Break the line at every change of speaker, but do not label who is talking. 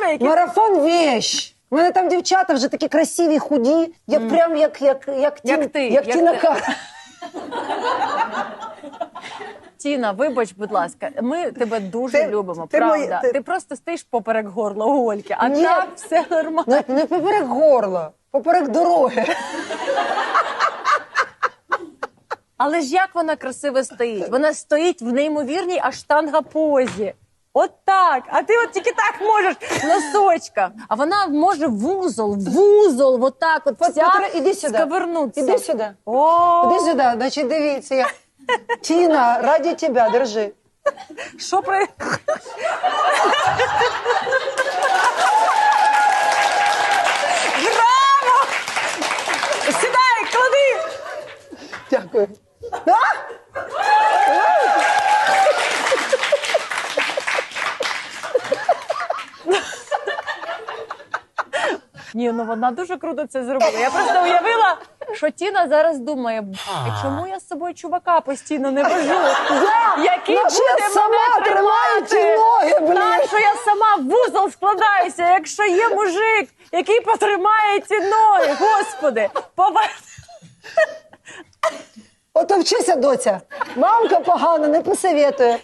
марафони, які
Марафон вещь. У мене там дівчата вже такі красиві, худі. Я прям як, як, як,
Як
Тін-
ти,
як
як
Тіна
ти.
Кароль.
Тіна, вибач, будь ласка, ми тебе дуже
Ти-
любимо.
ти
правда.
ти-
Ти... просто стоїш поперек горла у Ольки, а
Ні.
так все нормально.
Не, не поперек горла, поперек дороги.
Але ж як вона красиво стоїть? Вона стоїть в неймовірній аштанга позі. От так. А ти от тільки так можеш носочка. А вона може вузол, вузол, от так от
От,
вся
Петро, іди сюди.
сковернутися.
Іди сюди.
О,
Іди сюди, значить, дивіться. Я... Тіна, раді тебе, держи.
що про... Браво! Сідай, клади!
Дякую. А?
Ні, ну вона дуже круто це зробила. Я просто уявила, що Тіна зараз думає, «А чому я з собою чувака постійно не вожу? Який
Ну, що я сама
мене
тримаю ці
тримати?
ноги, блін.
Так, що я сама в вузол складаюся, якщо є мужик, який потримає ці ноги. Господи, повер...
Ото вчися, доця. Мамка погано, не посоветує.